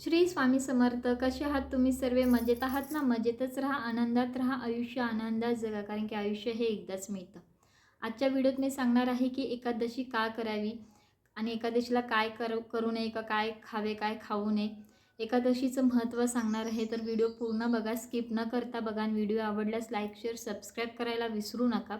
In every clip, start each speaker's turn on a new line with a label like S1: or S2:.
S1: श्री स्वामी समर्थ कसे आहात तुम्ही सर्व? मजेत आहात ना? मजेतच राहा आनंदात राहा आयुष्य आनंदात जगा कारण की आयुष्य हे एकदाच मिळतं. आजच्या व्हिडिओत मी सांगणार आहे की एकादशी का करावी आणि एकादशीला काय कर करू नये का काय खावे काय खाऊ नये? एकादशीचं महत्त्व सांगणार आहे तर व्हिडिओ पूर्ण बघा स्किप न करता बघा आणि व्हिडिओ आवडल्यास लाईक शेअर सबस्क्राईब करायला विसरू नका.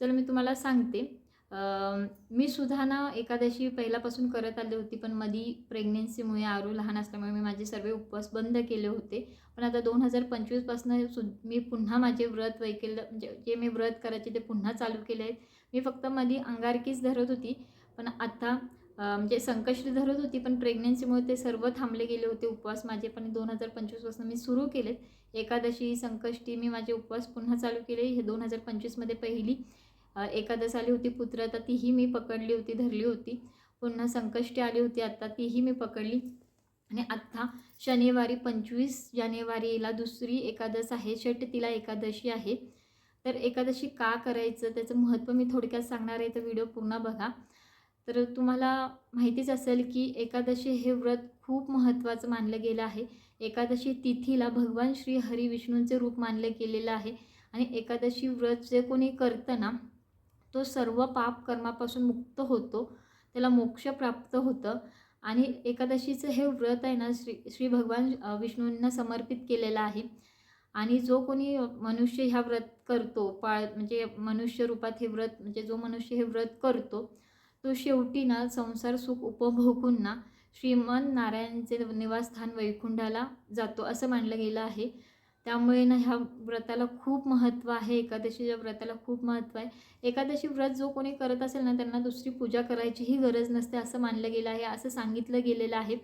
S1: चला मी तुम्हाला सांगते. मी सुद्धा ना एकादशी पहिल्यापासून करत आले होती पण मधी प्रेग्नेन्सीमुळे आरू लहान असल्यामुळे मी माझे सर्व उपवास बंद केले होते. पण आता दोन हजार पंचवीसपासून सु मी पुन्हा माझे व्रत वैकल्य म्हणजे जे मी व्रत करायचे ते पुन्हा चालू केले आहेत. मी फक्त मधी अंगारकीच धरत होती पण आता म्हणजे संकष्टी धरत होती पण प्रेग्नेन्सीमुळे ते सर्व थांबले गेले होते उपवास माझे. पण दोन हजार पंचवीसपासून मी सुरू केलेत. एकादशी संकष्टी मी माझे उपवास पुन्हा चालू केले. हे दोन हजार पंचवीसमध्ये पहिली एकादश आली होती पुत्र तर तीही मी पकडली होती धरली होती. पुन्हा संकष्टी आली होती आत्ता तीही मी पकडली. आणि आत्ता शनिवारी पंचवीस जानेवारीला दुसरी एकादश आहे षट तिला एकादशी आहे. तर एकादशी का करायचं त्याचं महत्त्व मी थोडक्यात सांगणार आहे तर व्हिडिओ पूर्ण बघा. तर तुम्हाला माहितीच असेल की एकादशी हे व्रत खूप महत्त्वाचं मानलं गेलं आहे. एकादशी तिथीला भगवान श्री हरी विष्णूंचे रूप मानलं गेलेलं आहे. आणि एकादशी व्रत जे कोणी करतं ना तो सर्व पाप कर्मापासून मुक्त होतो. त्याला मोक्ष प्राप्त होतं. आणि एकादशीचं हे व्रत आहे ना श्री श्री भगवान विष्णूंना समर्पित केलेलं आहे. आणि जो कोणी मनुष्य ह्या व्रत करतो पाळ म्हणजे मनुष्य रूपात हे व्रत म्हणजे जो मनुष्य हे व्रत करतो तो शेवटी ना संसार सुख उपभोगून ना श्रीमन नारायणचे निवासस्थान वैकुंठाला जातो असं मानलं गेलं आहे. त्यामुळे ना ह्या व्रताला खूप महत्त्व आहे एकादशीच्या व्रताला खूप महत्त्व आहे. एकादशी व्रत जो कोणी करत असेल ना त्यांना दुसरी पूजा करायचीही गरज नसते असं मानलं गेलं आहे असं सांगितलं गेलेलं आहे.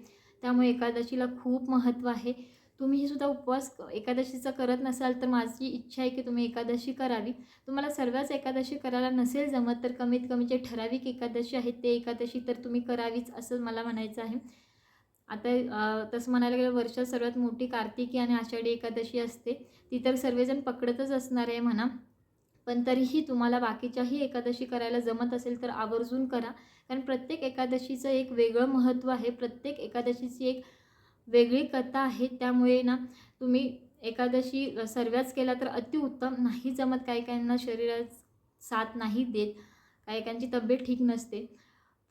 S1: त्यामुळे एकादशीला खूप महत्त्व आहे. तुम्हीही सुद्धा उपवास एकादशीचा करत नसाल तर माझी इच्छा आहे की तुम्ही एकादशी करावी. तुम्हाला सर्वच एकादशी करायला नसेल जमत तर कमीत कमी जे ठराविक एकादशी आहेत ते एकादशी तर तुम्ही करावीच असं मला म्हणायचं आहे. आता तसं म्हणायला गेलं वर्षात सर्वात मोठी कार्तिकी आणि आषाढी एकादशी असते. ती तर सर्वजण पकडतच असणार आहे म्हणा. पण तरीही तुम्हाला बाकीच्याही एकादशी करायला जमत असेल तर आवर्जून करा. कारण प्रत्येक एकादशीचं एक वेगळं महत्त्व आहे. प्रत्येक एकादशीची एक वेगळी कथा आहे. त्यामुळे ना तुम्ही एकादशी सर्वच केला तर अतिउत्तम. नाही जमत काही काहींना शरीरात साथ नाही देत. काही काहींची तब्येत ठीक नसते.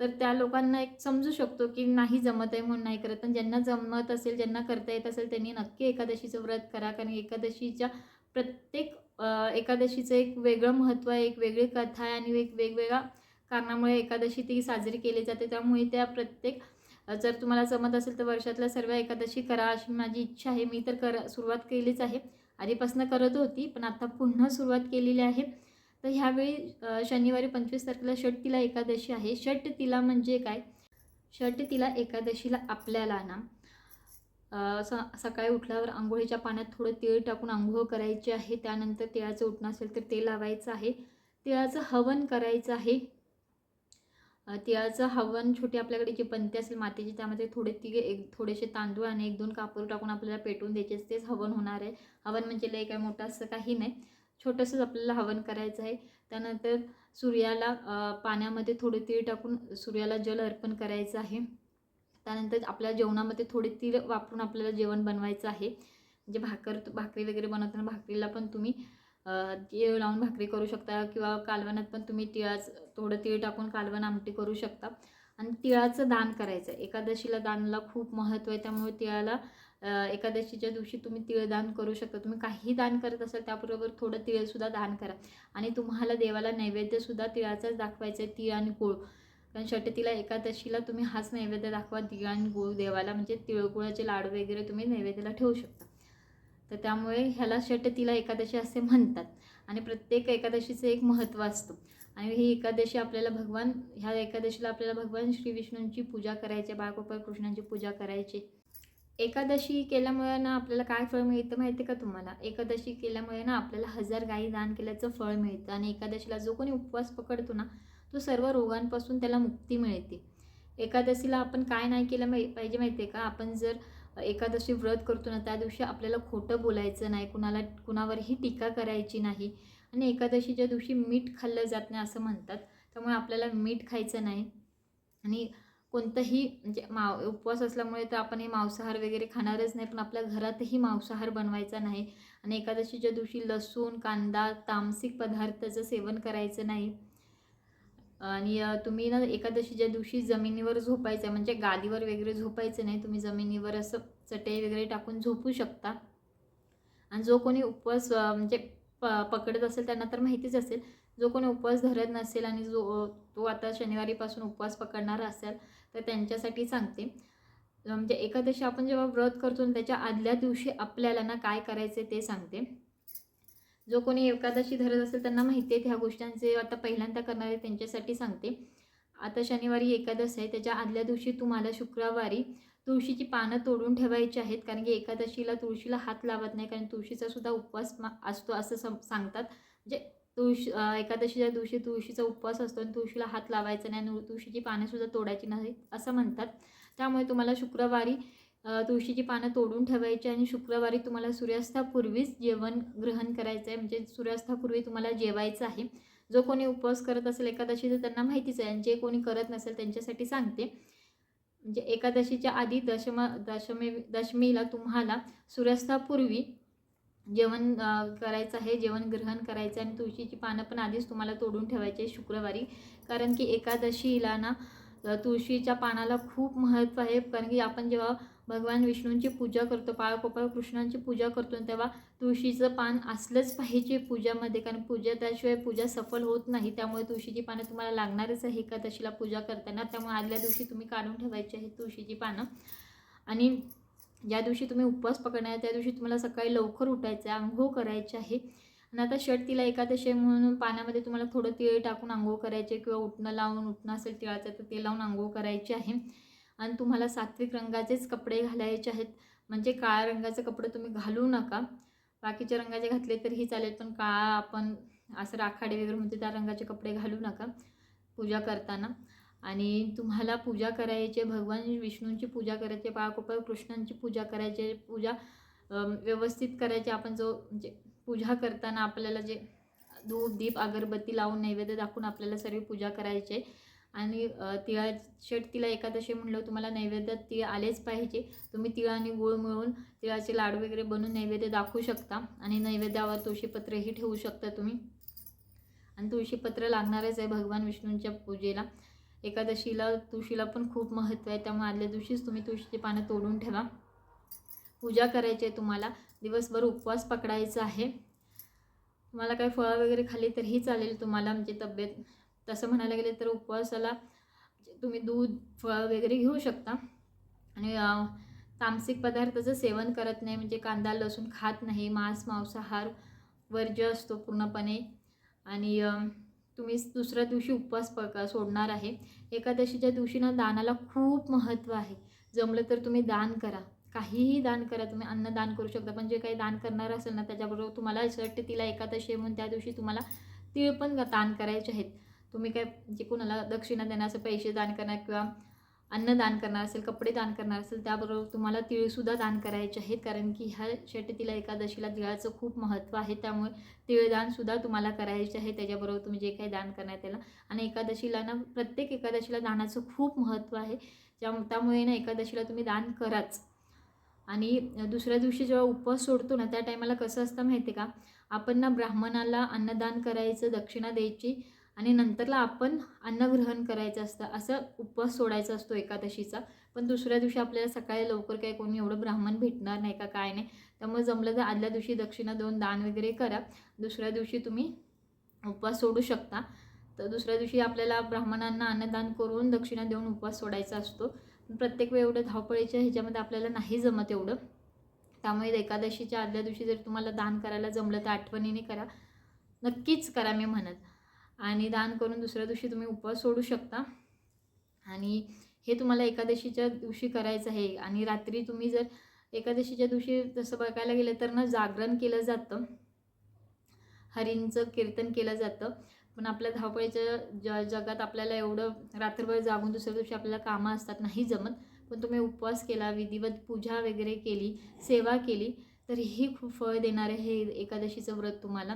S1: तर त्या लोकांना एक समजू शकतो की नाही जमत आहे म्हणून नाही करत. पण ज्यांना जमत असेल ज्यांना करता येत असेल त्यांनी नक्की एकादशीचं व्रत करा. कारण एकादशीच्या प्रत्येक एकादशीचं एक वेगळं महत्त्व आहे एक वेगळी कथा आहे आणि एक वेगवेगळ्या कारणामुळे एकादशी ती साजरी केली जाते. त्यामुळे त्या प्रत्येक जर तुम्हाला जमत असेल तर वर्षातल्या सर्व एकादशी करा अशी माझी इच्छा आहे. मी तर कर सुरुवात केलीच आहे. आधीपासून करत होती पण आता पुन्हा सुरुवात केलेली आहे. तर ह्यावेळी शनिवारी पंचवीस तारखेला षट तिला एकादशी आहे. षट तिला म्हणजे काय? षट तिला एकादशीला आपल्याला ना स सकाळी उठल्यावर आंघोळीच्या पाण्यात थोडं तीळ टाकून आंघोळ करायची आहे. त्यानंतर तिळाचं उठणं असेल तर ते लावायचं आहे. तिळाचं हवन करायचं आहे. तिळाचं हवन छोटी आपल्याकडे जी पंती असेल मातीची त्यामध्ये थोडे तिघे एक थोडेसे तांदूळ आणि एक दोन कापूर टाकून आपल्याला पेटवून द्यायचे तेच हवन होणार आहे. हवन म्हणजे लय काय मोठं असं काही नाही. छोटंसंच आपल्याला हवन करायचं आहे. त्यानंतर सूर्याला पाण्यामध्ये थोडे तीळ टाकून सूर्याला जल अर्पण करायचं आहे. त्यानंतर आपल्या जेवणामध्ये थोडे तीळ वापरून आपल्याला जेवण बनवायचं आहे. म्हणजे भाकर भाकरी वगैरे बनवताना भाकरीला पण तुम्ही तीळ लावून भाकरी करू शकता किंवा कालवणात पण तुम्ही तिळाचं थोडं तीळ टाकून कालवण आमटी करू शकता. आणि तिळाचं दान करायचं आहे. एकादशीला दानला खूप महत्त्व आहे. त्यामुळे तिळाला एकादशीच्या दिवशी तुम्ही तिळदान करू शकता. तुम्ही काही दान करत असाल त्याबरोबर थोडं तिळसुद्धा दान करा. आणि तुम्हाला देवाला नैवेद्यसुद्धा तिळाचाच दाखवायचा आहे तिळ आणि गुळ. कारण षटतीला एकादशीला तुम्ही हाच नैवेद्य दाखवा तिळ आणि गुळ देवाला. म्हणजे तिळगुळाचे लाडू वगैरे तुम्ही नैवेद्याला ठेवू शकता. तर त्यामुळे ह्याला षटतीला एकादशी असे म्हणतात. आणि प्रत्येक एकादशीचं एक महत्त्व असतं. आणि ही एकादशी आपल्याला भगवान ह्या एकादशीला आपल्याला भगवान श्री विष्णूंची पूजा करायची बाळगोपाळ कृष्णांची पूजा करायची एकादशी केल्यामुळे ना आपल्याला काय फळ मिळतं माहिती आहे का तुम्हाला? एकादशी केल्यामुळे ना आपल्याला हजार गायी दान केल्याचं फळ मिळतं आणि एकादशीला जो कोणी उपवास पकडतो ना तो सर्व रोगांपासून त्याला मुक्ती मिळते. एकादशीला आपण काय नाही केलं माहि पाहिजे माहिती आहे का? आपण जर एकादशी व्रत करतो ना त्या दिवशी आपल्याला खोटं बोलायचं नाही कुणाला कुणावरही टीका करायची नाही आणि एकादशीच्या दिवशी मीठ खाल्लं जात नाही असं म्हणतात. त्यामुळे आपल्याला मीठ खायचं नाही आणि कोणतंही म्हणजे माव उपवास असल्यामुळे तर आपण हे मांसाहार वगैरे खाणारच नाही पण आपल्या घरातही मांसाहार बनवायचा नाही. आणि एकादशीच्या दिवशी लसूण कांदा तामसिक पदार्थाचं सेवन करायचं नाही. आणि तुम्ही ना एकादशीच्या दिवशी जमिनीवर झोपायचं आहे म्हणजे गादीवर वगैरे झोपायचं नाही. तुम्ही जमिनीवर असं चटई वगैरे टाकून झोपू शकता. आणि जो कोणी उपवास म्हणजे प पकडत असेल त्यांना तर माहितीच असेल. जो कोणी उपवास धरत नसेल आणि जो तो आता शनिवारीपासून उपवास पकडणार असेल तर त्यांच्यासाठी सांगते. म्हणजे एकादशी आपण जेव्हा व्रत करतो त्याच्या आदल्या दिवशी आपल्याला ना काय करायचे ते सांगते. जो कोणी एकादशी धरत असेल त्यांना माहिती आहेत ह्या गोष्टींचे आता पहिल्यांदा करणारे त्यांच्यासाठी सांगते. आता शनिवारी एकादश आहे त्याच्या आदल्या दिवशी तुम्हाला शुक्रवारी तुळशीची पानं तोडून ठेवायची आहेत कारण की एकादशीला तुळशीला हात लावत नाही कारण तुळशीचा सुद्धा उपवास मा- असतो असं सम सांगतात. म्हणजे तुळशी एकादशीच्या दिवशी तुळशीचा उपवास असतो आणि तुळशीला हात लावायचा नाही आणि तुळशीची पानंसुद्धा तोडायची नाहीत असं म्हणतात. त्यामुळे तुम्हाला शुक्रवारी तुळशीची पानं तोडून ठेवायची आणि शुक्रवारी तुम्हाला सूर्यास्तापूर्वीच जेवण ग्रहण करायचं आहे. म्हणजे सूर्यास्तापूर्वी तुम्हाला जेवायचं आहे. जो कोणी उपवास करत असेल एकादशीचं त्यांना माहितीच आहे. आणि जे कोणी करत नसेल त्यांच्यासाठी सांगते. म्हणजे एकादशीच्या आधी दशम दशमी दशमीला तुम्हाला सूर्यास्तापूर्वी जेवण करायचं आहे जेवण ग्रहण करायचं आहे आणि तुळशीची पानं पण आधीच तुम्हाला तोडून ठेवायची शुक्रवारी. कारण की एकादशीला ना तुळशीच्या पानाला खूप महत्त्व आहे. कारण की आपण जेव्हा भगवान विष्णूंची पूजा करतो पाळकोपाळ कृष्णांची पूजा करतो आणि तेव्हा तुळशीचं पान असलंच पाहिजे पूजामध्ये. कारण पूजा त्याशिवाय पूजा सफल होत नाही. त्यामुळे तुळशीची पानं तुम्हाला लागणारच आहे एकादशीला पूजा करताना. त्यामुळे आदल्या दिवशी तुम्ही काढून ठेवायची आहे तुळशीची पानं. आणि ज्या दिवशी तुम्ही उपवास पकडणार त्या दिवशी तुम्हाला सकाळी लवकर उठायचं आहे आंघोळ करायची आहे. आणि आता षटतीला एकादशी म्हणून पाण्यामध्ये तुम्हाला थोडं तिळ टाकून आंघोळ करायचे किंवा उठणं लावून उठणं असेल तिळाचं तर ते लावून आंघोळ करायची आहे. आणि तुम्हाला सात्विक रंगाचेच कपडे घालायचे आहेत. म्हणजे काळ्या रंगाचे कपडे तुम्ही घालू नका. बाकीच्या रंगाचे घातले तरीही चालेल पण काळा आपण असं राखाडी वगैरे म्हणतो त्या रंगाचे कपडे घालू नका पूजा करताना. आणि तुम्हाला पूजा करायची आहे, भगवान विष्णूंची पूजा करायची बाळकोपर बाळगोपाळ कृष्णांची पूजा करायची पूजा व्यवस्थित करायची आपण जो म्हणजे पूजा करताना आपल्याला जे धूप दीप अगरबत्ती लावून नैवेद्य दाखवून आपल्याला सर्व पूजा करायचे आणि अ, तिळा शेट तिला एकादशी म्हणलं तुम्हाला नैवेद्यात तिळ आलेच पाहिजे. तुम्ही तिळ आणि गुळ मिळून तिळाचे लाडू वगैरे बनवून नैवेद्य दाखवू शकता आणि नैवेद्यावर तुळशीपत्रही ठेवू शकता तुम्ही. आणि तुळशीपत्र लागणारच आहे भगवान विष्णूंच्या पूजेला. एकादशीला तुळशीला पण खूप महत्त्व आहे. त्यामुळे आदल्या दिवशीच तुम्ही तुळशीची पानं तोडून ठेवा. पूजा करायची आहे तुम्हाला. दिवसभर उपवास पकडायचा आहे. तुम्हाला काही फळं वगैरे खाल्ली तरीही चालेल तुम्हाला म्हणजे तब्येत तसं म्हणायला गेले तर उपवासाला तुम्ही दूध फळं वगैरे घेऊ शकता. आणि तामसिक पदार्थाचं सेवन करत नाही म्हणजे कांदा लसूण खात नाही मांस मांसाहार वर्ज्य असतो पूर्णपणे. आणि तुम्ही दुसऱ्या दिवशी उपवास पक सोडणार आहे. एकादशीच्या दिवशी ना दानाला खूप महत्त्व आहे. जमलं तर तुम्ही दान करा. काहीही दान करा. तुम्ही अन्न दान करू शकता. पण जे काही दान करणार असेल ना त्याच्याबरोबर तुम्हाला शर्ट तिला एकादशी आहे म्हणून त्या दिवशी तुम्हाला तीळ पण दान करायचे आहेत. तुम्ही काय जे कोणाला दक्षिणा देण्याचं पैसे दान करणार किंवा अन्न दान करणार असेल कपडे दान करणार असेल त्याबरोबर तुम्हाला तिळसुद्धा दान करायचे आहेत. कारण की ह्या षटतीला एकादशीला तिळाचं खूप महत्त्व आहे. त्यामुळे तिळदानसुद्धा तुम्हाला करायचे आहे. त्याच्याबरोबर तुम्ही जे काही दान करणार त्याला. आणि एकादशीला ना प्रत्येक एकादशीला दानाचं खूप महत्त्व आहे. ज्या त्यामुळे ना एकादशीला तुम्ही दान कराच. आणि दुसऱ्या दिवशी जेव्हा उपवास सोडतो ना त्या टायमाला कसं असतं माहिती आहे का? आपण ना ब्राह्मणाला अन्नदान करायचं दक्षिणा द्यायची. आणि नंतरला आपण अन्न ग्रहण करायचं असतं असं उपवास सोडायचा असतो एकादशीचा. पण दुसऱ्या दिवशी आपल्याला सकाळी लवकर काही कोणी एवढं ब्राह्मण भेटणार नाही का काय नाही. त्यामुळे जमलं तर आदल्या दिवशी दक्षिणा देऊन दान वगैरे करा. दुसऱ्या दिवशी तुम्ही उपवास सोडू शकता. तर दुसऱ्या दिवशी आपल्याला ब्राह्मणांना अन्नदान करून दक्षिणा देऊन उपवास सोडायचा असतो. प्रत्येक वेळ एवढं धावपळीच्या ह्याच्यामध्ये आपल्याला नाही जमत एवढं. त्यामुळे एकादशीच्या आदल्या दिवशी जर तुम्हाला दान करायला जमलं तर आठवणीने करा. नक्कीच करा मी म्हणत. आणि दान करून दुसऱ्या दिवशी तुम्ही उपवास सोडू शकता. आणि हे तुम्हाला एकादशीच्या दिवशी करायचं आहे. आणि रात्री तुम्ही जर एकादशीच्या दिवशी तसं बघायला गेलं तर ना जागरण केलं जातं. हरींचं कीर्तन केलं जातं. पण आपल्या धावपळीच्या ज जगात आपल्याला एवढं रात्रभर जागून दुसऱ्या दिवशी आपल्याला कामं असतात नाही जमत. पण तुम्ही उपवास केला विधिवत पूजा वगैरे केली सेवा केली तर ही खूप फळ देणार आहे हे एकादशीचं व्रत तुम्हाला.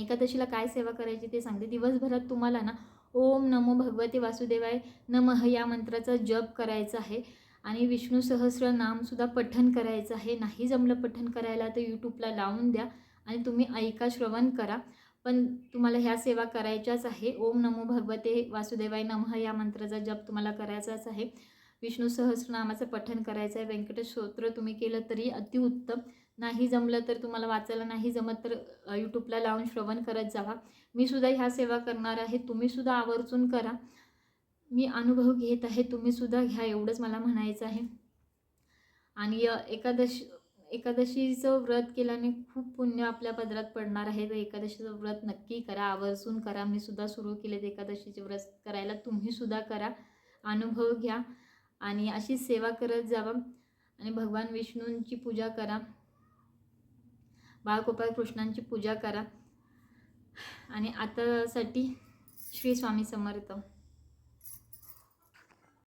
S1: एकादशीला काय सेवा करायची ते सांगते. दिवसभरात तुम्हाला ना ओम नमो भगवते वासुदेवाय नमः या मंत्राचा जप करायचा आहे. आणि विष्णू सहस्र नामसुद्धा पठन करायचं आहे. नाही जमलं पठन करायला तर यूट्यूबला लावून द्या आणि तुम्ही ऐका श्रवण करा. पण तुम्हाला ह्या सेवा करायच्याच आहे. ओम नमो भगवते वासुदेवाय नमः या मंत्राचा जप तुम्हाला करायचाच आहे. विष्णू सहस्रनामाचं पठन करायचं आहे. व्यंकटेश स्तोत्र तुम्ही केलं तरी अतिउत्तम नाही जमलं तर तुम्हाला वाचायला नाही जमत तर यूट्यूबला लावून श्रवण करत जावा. मी सुद्धा ह्या सेवा करणार आहे. तुम्ही सुद्धा आवर्जून करा. मी अनुभव घेत आहे. तुम्ही सुद्धा घ्या. एवढंच मला म्हणायचं आहे. आणि एकादशी एकादशीचं व्रत केल्याने खूप पुण्य आपल्या पदरात पडणार आहे. तर एकादशीचं व्रत नक्की करा. आवर्जून करा. मी सुद्धा सुरू केले एकादशीचे व्रत करायला. तुम्ही सुद्धा करा. अनुभव घ्या. आणि अशी सेवा करत जावा आणि भगवान विष्णूंची पूजा करा. बाळगोपाळ कृष्णांची पूजा करा. आणि आतासाठी श्री स्वामी समर्थ.